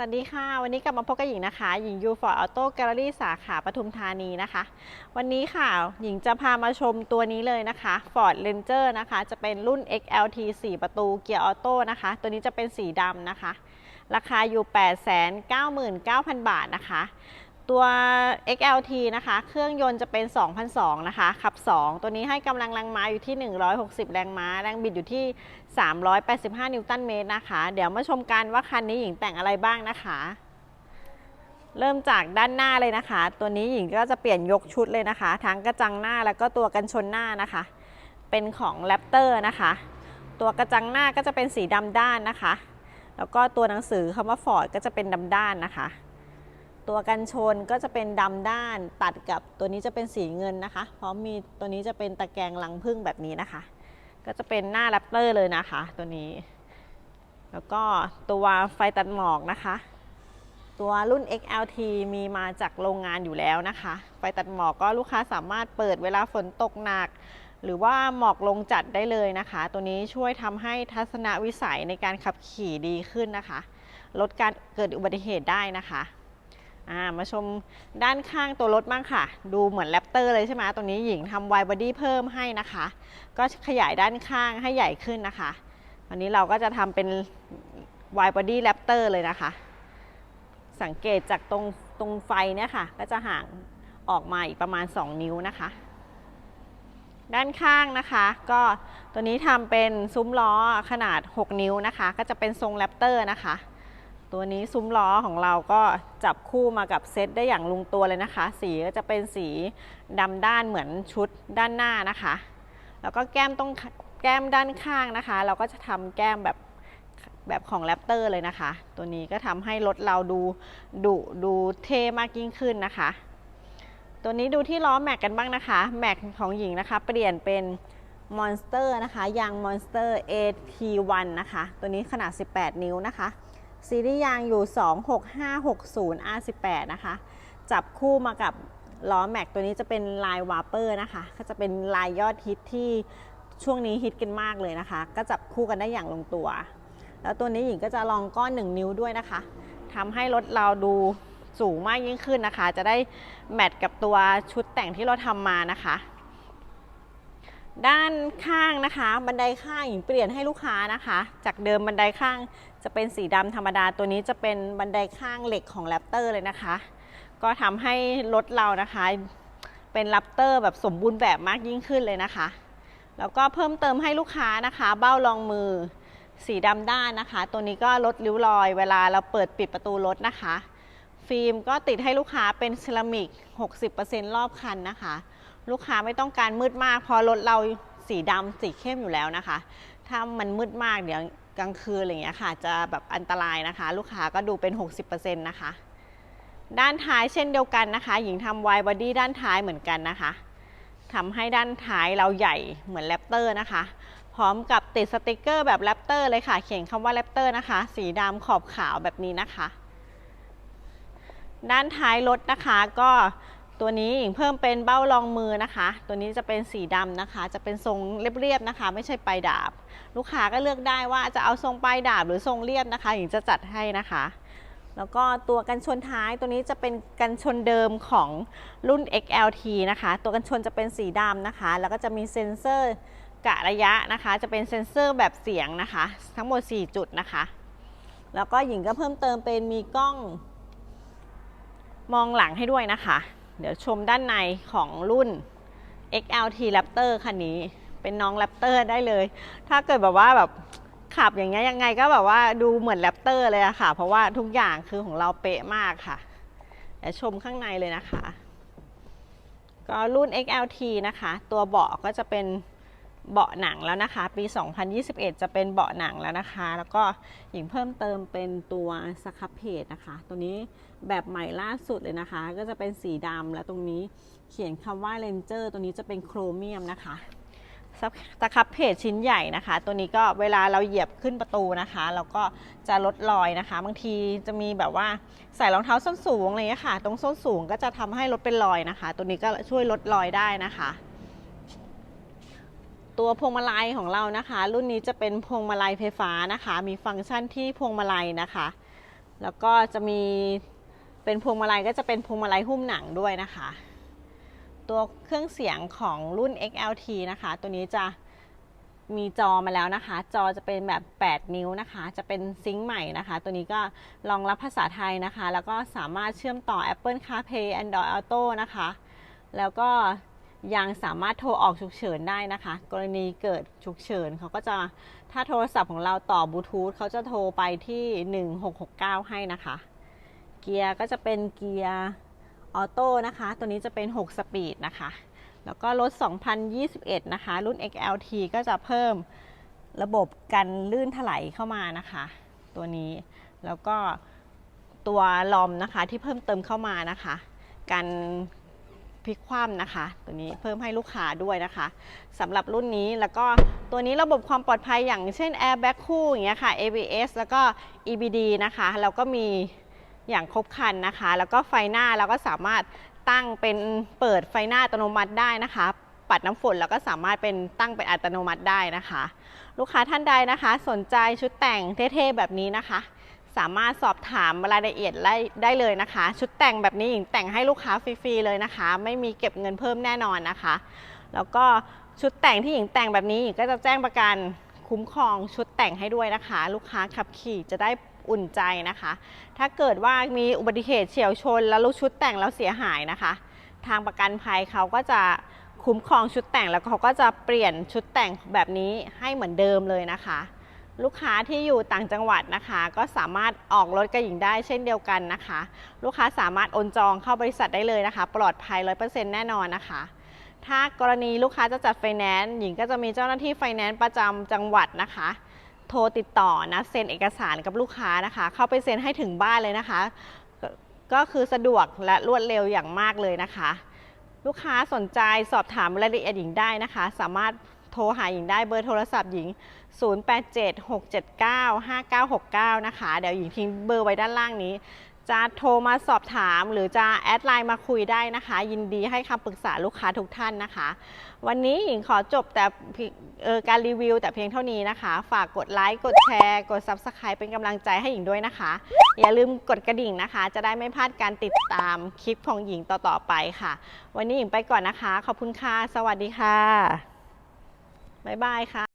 วัสดีค่ะ วันนี้กลับมาพบกับหญิงนะคะ หญิงยูฟอร์ดออโต้แกลเลอรี่สาขาปทุมธานีนะคะ วันนี้ค่ะ หญิงจะพามาชมตัวนี้เลยนะคะ Ford Ranger นะคะ จะเป็นรุ่น XLT 4 ประตูเกียร์ออโต้นะคะ ตัวนี้จะเป็นสีดำนะคะ ราคาอยู่ 899,000 บาทนะคะ ตัว XLT นะคะ เครื่องยนต์จะเป็น 2,002 นะคะ ขับ 2 ตัวนี้ให้กำลังแรงม้าอยู่ที่ 160 แรงม้า แรงบิดอยู่ที่ 385 นิวตันเมตรนะคะ เดี๋ยวมาชมกันว่าคันนี้หญิงแต่งอะไรบ้างนะคะ เริ่มจากด้านหน้าเลยนะคะ ตัวนี้หญิงก็จะเปลี่ยนยกชุดเลยนะคะ ทั้งกระจังหน้าแล้วก็ตัวกันชนหน้านะคะ เป็นของ Raptor นะคะ ตัวกระจังหน้าก็จะเป็นสีดำด้านนะคะ แล้วก็ตัวหนังสือคำว่า Ford ก็จะเป็นดำด้านนะคะ ตัวกันชนก็จะเป็นดำด้านตัดกับตัวนี้จะเป็นสีเงินนะคะพร้อมมีตัวนี้จะเป็นตะแกรงลังพึ่งแบบนี้นะคะ ก็จะเป็นหน้าแรปเตอร์เลยนะคะ ตัวนี้ แล้วก็ตัวไฟตัดหมอกนะคะ ตัวรุ่น XLT มีมาจากโรงงานอยู่แล้วนะคะ ไฟตัดหมอกก็ลูกค้าสามารถเปิดเวลาฝนตกหนักหรือว่าหมอกลงจัดได้เลยนะคะ ตัวนี้ช่วยทำให้ทัศนวิสัยในการขับขี่ดีขึ้นนะคะ ลดการเกิดอุบัติเหตุได้นะคะ มาชมด้านข้างตัวรถบ้างค่ะ ดูเหมือนแรปเตอร์เลยใช่ไหมตรงนี้หญิงทำไวบอดี้เพิ่มให้นะคะ ก็ขยายด้านข้างให้ใหญ่ขึ้นนะคะวันนี้เราก็จะทำเป็นไวบอดี้แรปเตอร์เลยนะคะ สังเกตจากตรงตรงไฟเนี่ยค่ะ ก็จะห่างออกมาอีกประมาณ 2 นิ้วนะคะ ด้านข้างนะคะ ก็ตัวนี้ทำเป็นซุ้มล้อขนาด 6 นิ้วนะคะ ก็จะเป็นทรงแรปเตอร์นะคะ ตัวนี้ซุ้มล้อของเราก็จับคู่มากับเซตได้อย่างลงตัวเลยนะคะ สีก็จะเป็นสีดำด้านเหมือนชุดด้านหน้านะคะ แล้วก็แก้มตรงแก้มด้านข้างนะคะ เราก็จะทำแก้มแบบแบบของแรปเตอร์เลยนะคะ ตัวนี้ก็ทำให้รถเราดูดุดูเท่มากยิ่งขึ้นนะคะ ตัวนี้ดูที่ล้อแม็กกันบ้างนะคะ แม็กของหญิงนะคะ เปลี่ยนเป็นมอนสเตอร์นะคะยางมอนสเตอร์ AT1 นะคะ ตัวนี้ขนาด 18 นิ้วนะคะ ซีรีส์ยางอยู่ 26560 R18 นะคะ จับคู่มากับล้อแม็กตัวนี้จะเป็นลายวาเปอร์นะคะ ก็จะเป็นลายยอดฮิตที่ช่วงนี้ฮิตกันมากเลยนะคะ ก็จับคู่กันได้อย่างลงตัว แล้วตัวนี้หญิงก็จะลองก้อน 1 นิ้วด้วยนะคะทำให้รถเราดูสูงมากยิ่งขึ้นนะคะ จะได้แมทกับตัวชุดแต่งที่เราทำมานะคะ ด้านข้างนะคะ บันไดข้างหญิงเปลี่ยนให้ลูกค้านะคะ จากเดิมบันไดข้างจะเป็นสีดำธรรมดาตัวนี้จะเป็นบันไดข้างเหล็กของแรปเตอร์เลยนะคะ ก็ทำให้รถเรานะคะ เป็นแรปเตอร์แบบสมบูรณ์แบบมากยิ่งขึ้นเลยนะคะ แล้วก็เพิ่มเติมให้ลูกค้านะคะ เบ้ารองมือสีดำด้านนะคะ ตัวนี้ก็ลดริ้วรอย เวลาเราเปิดปิดประตูรถนะคะ ฟิล์มก็ติดให้ลูกค้าเป็นเซรามิก 60%รอบคันนะคะ ลูกค้าไม่ต้องการมืดมากพราะรถเราสีดำสีเข้มอยู่แล้วนะคะ ถ้ามันมืดมากเดี๋ยวกลางคืนอะไรอย่างเงี้ยค่ะ จะแบบอันตรายนะคะ ลูกค้าก็ดูเป็น 60%นะคะ ด้านท้ายเช่นเดียวกันนะคะ หญิงทำไวบอดี้ด้านท้ายเหมือนกันนะคะทำให้ด้านท้ายเราใหญ่เหมือนแรปเตอร์นะคะ พร้อมกับติดสติกเกอร์แบบแรปเตอร์เลยค่ะ เขียนคำว่าแรปเตอร์นะคะ สีดำขอบขาวแบบนี้นะคะ ด้านท้ายรถนะคะก็ ตัวนี้หญิงเพิ่มเป็นเบ้ารองมือนะคะ ตัวนี้จะเป็นสีดำนะคะ จะเป็นทรงเรียบๆนะคะ ไม่ใช่ปลายดาบ ลูกค้าก็เลือกได้ว่าจะเอาทรงปลายดาบหรือทรงเรียบนะคะหญิงจะจัดให้นะคะ แล้วก็ตัวกันชนท้ายตัวนี้จะเป็นกันชนเดิมของรุ่น XLT นะคะ ตัวกันชนจะเป็นสีดำนะคะ แล้วก็จะมีเซ็นเซอร์กะระยะนะคะ จะเป็นเซ็นเซอร์แบบเสียงนะคะ ทั้งหมด 4 จุดนะคะ แล้วก็หญิงก็เพิ่มเติมเป็นมีกล้องมองหลังให้ด้วยนะคะ เดี๋ยวชมด้านในของรุ่น XLT Raptor คันนี้ เป็นน้อง Raptor ได้เลย ถ้าเกิดแบบว่าแบบขับอย่างเงี้ยยังไงก็แบบว่าดูเหมือน Raptor เลยอะค่ะ เพราะว่าทุกอย่างคือของเราเป๊ะมากค่ะเดี๋ยวชมข้างในเลยนะคะ ก็รุ่น XLT นะคะ ตัวเบาะก็จะเป็น เบาะหนังแล้วนะคะ ปี 2021 จะเป็นเบาะหนังแล้วนะคะ แล้วก็หญิงเพิ่มเติมเป็นตัวสครับเพจนะคะ ตัวนี้แบบใหม่ล่าสุดเลยนะคะ ก็จะเป็นสีดำและตรงนี้เขียนคำว่า Ranger ตัวนี้จะเป็นโครเมียมนะคะสครับเพจชิ้นใหญ่นะคะ ตัวนี้ก็เวลาเราเหยียบขึ้นประตูนะคะเราก็จะลดรอยนะคะ บางทีจะมีแบบว่าใส่รองเท้าส้นสูงอะไรอย่างเงี้ยค่ะ ตรงส้นสูงก็จะทำให้รถเป็นรอยนะคะ ตัวนี้ก็ช่วยลดรอยได้นะคะ ตัวพวงมาลัยของเรานะคะ รุ่นนี้จะเป็นพวงมาลัยไฟฟ้านะคะ มีฟังก์ชันที่พวงมาลัยนะคะ แล้วก็จะมีเป็นพวงมาลัยก็จะเป็นพวงมาลัยหุ้มหนังด้วยนะคะ ตัวเครื่องเสียงของรุ่น XLT นะคะ ตัวนี้จะมีจอมาแล้วนะคะ จอจะเป็นแบบ 8 นิ้วนะคะ จะเป็นซิงค์ใหม่นะคะ ตัวนี้ก็รองรับภาษาไทยนะคะ แล้วก็สามารถเชื่อมต่อ Apple CarPlay Android Auto นะคะ แล้วก็ ยังสามารถโทรออกฉุกเฉินได้นะคะ กรณีเกิดฉุกเฉินเขาก็จะถ้าโทรศัพท์ของเราต่อบลูทูธเขาจะโทรไปที่ 1669 ให้นะคะ เกียร์ก็จะเป็นเกียร์ออโต้นะคะ ตัวนี้จะเป็น 6 สปีดนะคะ แล้วก็รถ 2021 นะคะ รุ่น XLT ก็จะเพิ่มระบบกันลื่นถลายเข้ามานะคะ ตัวนี้แล้วก็ตัวลอมนะคะที่เพิ่มเติมเข้ามานะคะ กัน พลิกคว่ำนะคะ ตัวนี้เพิ่มให้ลูกค้าด้วยนะคะสำหรับรุ่นนี้แล้วก็ตัวนี้ระบบความปลอดภัยอย่างเช่น airbag คู่อย่างเงี้ยค่ะ ABS แล้วก็ EBD นะคะแล้วก็มีอย่างครบครันนะคะ แล้วก็ไฟหน้าเราก็สามารถตั้งเป็นเปิดไฟหน้าอัตโนมัติได้นะคะ ปัดน้ำฝนแล้วก็สามารถเป็นตั้งเป็นอัตโนมัติได้นะคะ ลูกค้าท่านใดนะคะ สนใจชุดแต่งเท่ๆแบบนี้นะคะ สามารถสอบถามรายละเอียดได้ได้เลยนะคะ ชุดแต่งแบบนี้หญิงแต่งให้ลูกค้าฟรีๆเลยนะคะ ไม่มีเก็บเงินเพิ่มแน่นอนนะคะ แล้วก็ชุดแต่งที่หญิงแต่งแบบนี้หญิงก็จะแจ้งประกันคุ้มครองชุดแต่งให้ด้วยนะคะ ลูกค้าขับขี่จะได้อุ่นใจนะคะ ถ้าเกิดว่ามีอุบัติเหตุเฉียวชน แล้วลูกชุดแต่งแล้วเสียหายนะคะ ทางประกันภัยเขาก็จะคุ้มครองชุดแต่งแล้วเขาก็จะเปลี่ยนชุดแต่งแบบนี้ให้เหมือนเดิมเลยนะคะ ลูกค้าที่อยู่ต่างจังหวัดนะคะ ก็สามารถออกรถกระหญิงได้เช่นเดียวกันนะคะ ลูกค้าสามารถโอนจองเข้าบริษัทได้เลยนะคะ ปลอดภัย 100%แน่นอนนะคะ ถ้ากรณีลูกค้าจะจัดไฟแนนซ์หญิงก็จะมีเจ้าหน้าที่ไฟแนนซ์ประจำจังหวัดนะคะ โทรติดต่อนะเซ็นเอกสารกับลูกค้านะคะ เข้าไปเซ็นให้ถึงบ้านเลยนะคะ ก็ก็คือสะดวกและรวดเร็วอย่างมากเลยนะคะ ลูกค้าสนใจสอบถามรายละเอียดหญิงได้นะคะ สามารถโทรหาหญิงได้เบอร์โทรศัพท์หญิง 0876795969 นะคะ เดี๋ยวหญิงทิ้งเบอร์ไว้ด้านล่างนี้ จะโทรมาสอบถามหรือจะแอดไลน์มาคุยได้นะคะ ยินดีให้คำปรึกษาลูกค้าทุกท่านนะคะ วันนี้หญิงขอจบแต่การรีวิวแต่เพียงเท่านี้นะคะ ฝากกดไลค์กดแชร์ กด Subscribe เป็นกำลังใจให้หญิงด้วยนะคะ อย่าลืมกดกระดิ่งนะคะ จะได้ไม่พลาดการติดตามคลิปของหญิงต่อๆไปค่ะ วันนี้หญิงไปก่อนนะคะ ขอบคุณค่ะ สวัสดีค่ะบ๊ายบายค่ะ